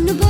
no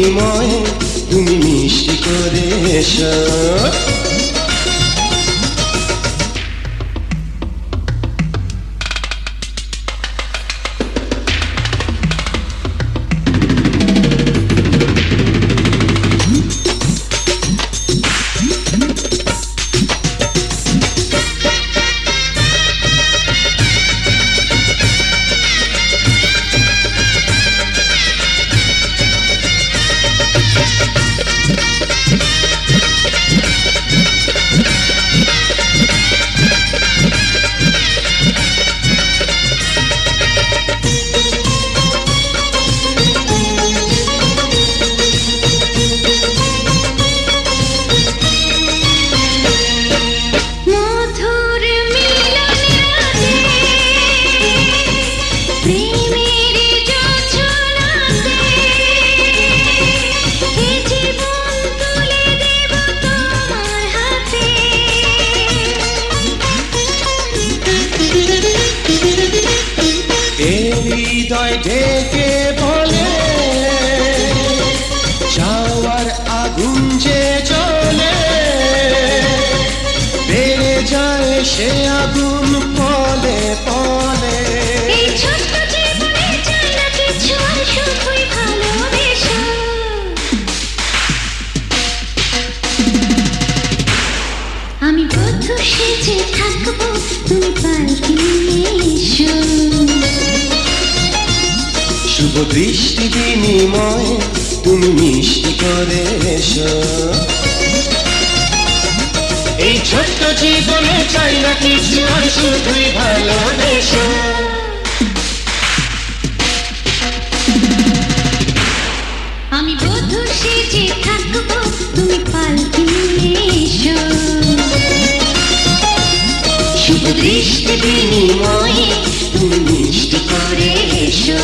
বিনিময় তুমি মিষ্টি করে এসো। সে আগুন পলে পলে। এই ছোট্ট জীবনে চাই না কিছু আর শুধুই ভালোবেসো। আমি বধূ সেজে থাকব তুমি এসো। শুভ দৃষ্টি বিনিময় তুমি মিষ্টি করে এসো। এই ছোট্ট জীবনে চাই না কিছু আর শুধুই ভালোবেসো? আমি বধূ সেজে থাকব, তুমি পাল্টি এসো। শুভ দৃষ্টি বিনিময়ে তুমি মিষ্টি করে এসো।